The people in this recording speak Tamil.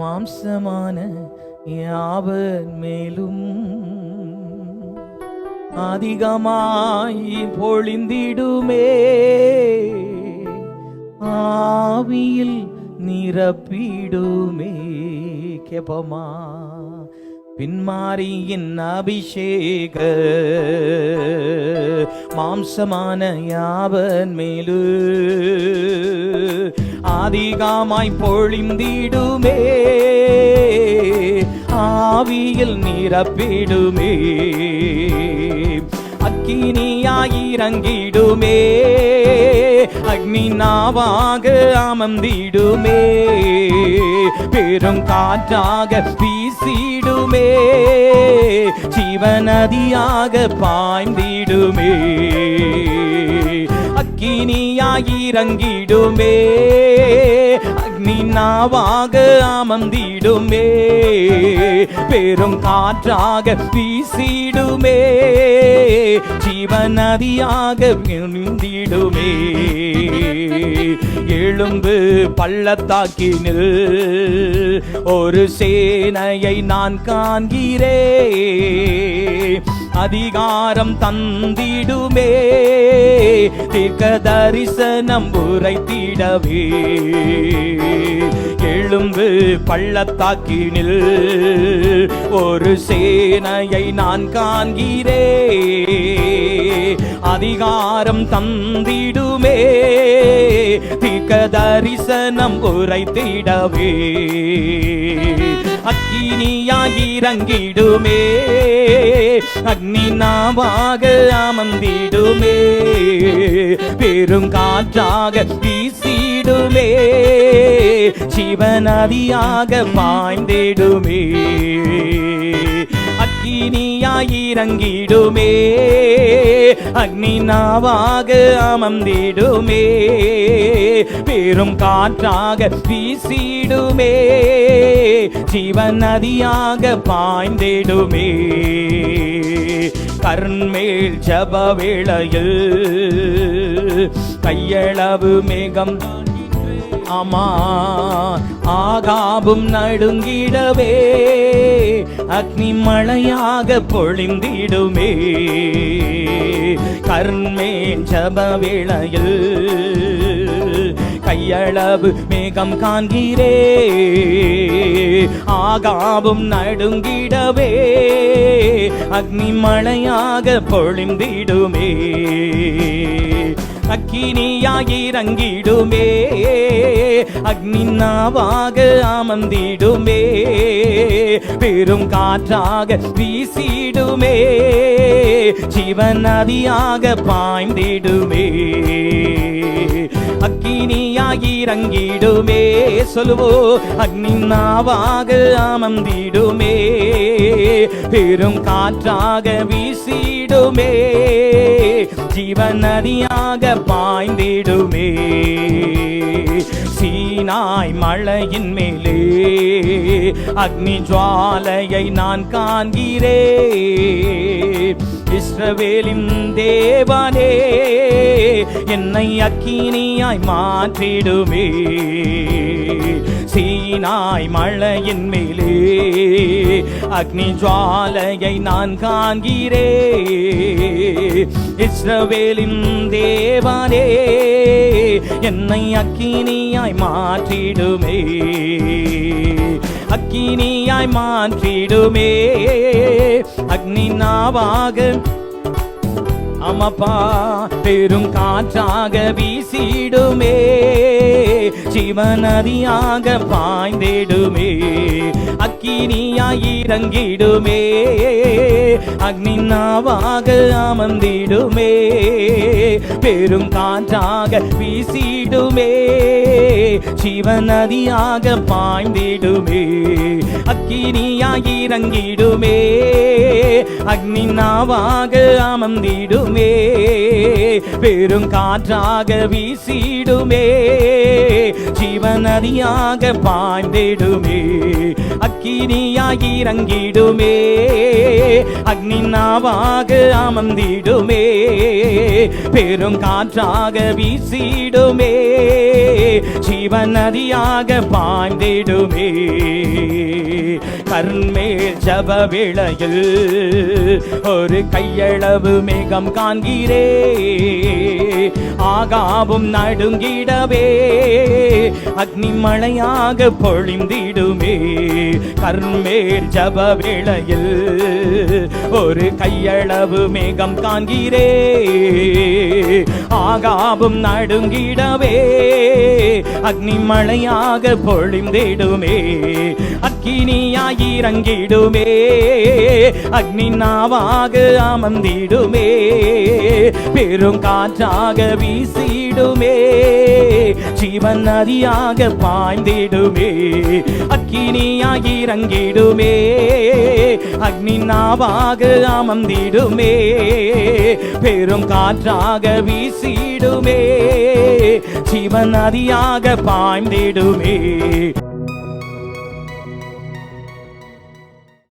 மாம்சமான யாவர் மேலும்? அதிகமாய் பொழிந்திடுமே. ஆவியில் நிரப்பிடுமே. கேப்பமா பின்மாரியின் அபிஷேக மாம்சமான யாவன் மேலு. ஆதிகாமாய் பொழிந்திடுமே ஆவியில் நிரப்பிடுமே. அக்கினியாயிரங்கிடுமே அக்னி நாவாக அமர்ந்திடுமே. பெரும் காற்றாக வீசிடுமே. சிவநதியாக பாய்ந்திடுமே. அக்கினியாயிரங்கிடுமே அக்னி நாவாக அமர்ந்திடுமே. பெரும் காற்றாக வீசிடுமே. ஜீவநதியாக விழுந்திடுமே. எழும்பு பள்ளத்தாக்கினில் ஒரு சேனையை நான் காண்கிறே. அதிகாரம் தந்திடுமே. தீர்க்க தரிசனம் உரைத்திடவே. எலும்பு பள்ளத்தாக்கினில் ஒரு சேனையை நான் காண்கிறே. அதிகாரம் தந்திடு தரிசனம் உரைத்திடவே அக்கினியாயிரங்கிடுமே அக்னி நாவாக அமர்ந்திடுமே. பெரும் காற்றாக வீசிடுமே. சிவநதியாக பாய்ந்திடுமே. அக்கினியாயிரங்கிடுமே அக்னி நாவாக அமர்ந்திடுமே. பெரும் காற்றாக வீசிடுமே. ஜீவன் நதியாக பாய்ந்திடுமே. கர்மேல் ஜப வேளையில் கையளவு மேகம் தான் ஆமா ஆகாபும் நடுங்கிடவே அக்னி மழையாக பொழிந்திடுமே. கர்மே ஜப வேளையில் கையளவு மேகம் காண்கிறே. ஆகாவும் நடுங்கிடவே அக்னி மழையாக பொழிந்திடுமே. அக்கினியாயிரங்கிடுமே. அக்னி நாவாக அமர்ந்திடுமே. பெரும் காற்றாக வீசிடுமே. ஜீவன் நதியாக பாய்ந்திடுமே. அக்கினியாயிரங்கிடுமே. சொல்லுவோ அக்னினாவாக அமர்ந்திடுமே. பெரும் காற்றாக வீசிடுமே. ஜீவன் நதியாக பாய்ந்திடுமே. சீனாய் மழையின் மேலே அக்னி ஜுவாலையை நான் காண்கிறே இஸ்ரவேலின் தேவனே என்னை அக்கினியாய் மாற்றிடுமே. சீனாய் மழையின் மேலே அக்னி ஜுவாலையை நான் காண்கிறே இஸ்ரவேலின் தேவனே என்னை அக்கினியாய் மாற்றிடுமே. அக்கினியாய் மாற்றிடுமே. அக்னி நாவாக அமப்பா பெரும் காற்றாக வீசிடுமே. சிவநதியாக பாய்ந்திடுமே. அக்கினியாயிரங்கிடுமே அக்னி நாவாக அமர்ந்திடுமே. பெரும் காற்றாக வீசிடுமே. சிவநதியாக பாய்ந்திடுமே. அக்கினி இறங்கிடுமே அக்னி நாவாக அமர்ந்திடுமே. பெரும் காற்றாக வீசிடுமே. ஜீவநதியாக பாய்ந்திடுமே. அக்கினியாயிரங்கிடுமே. அக்னி நாவாக அமர்ந்திடுமே. பெரும் காற்றாக வீசிடுமே. ஜீவநதியாக பாய்ந்திடுமே. கர்மேல் ஜப வேளையில் ஒரு கையளவு மேகம் காண்கிறே. ஆகாவும் நடுங்கிடவே அக்னிமழையாக பொழிந்திடுமே. கர்மேல் ஜப வேளையில் ஒரு கையளவு மேகம் காண்கிறே. ஆகாவும் நடுங்கிடவே அக்னிமழையாக பொழிந்திடுமே. அக்கினியாய் இறங்கிடுமே அக்னி நாவாக அமர்ந்திடுமே. பெரும் காற்றாக வீசிடுமே. ஜீவன் நதியாக பாய்ந்திடுமே. அக்கினியாய் இறங்கிடுமே அக்னி நாவாக அமர்ந்திடுமே. பெரும் காற்றாக வீசிடுமே. ஜீவன் நதியாக பாய்ந்திடுமே.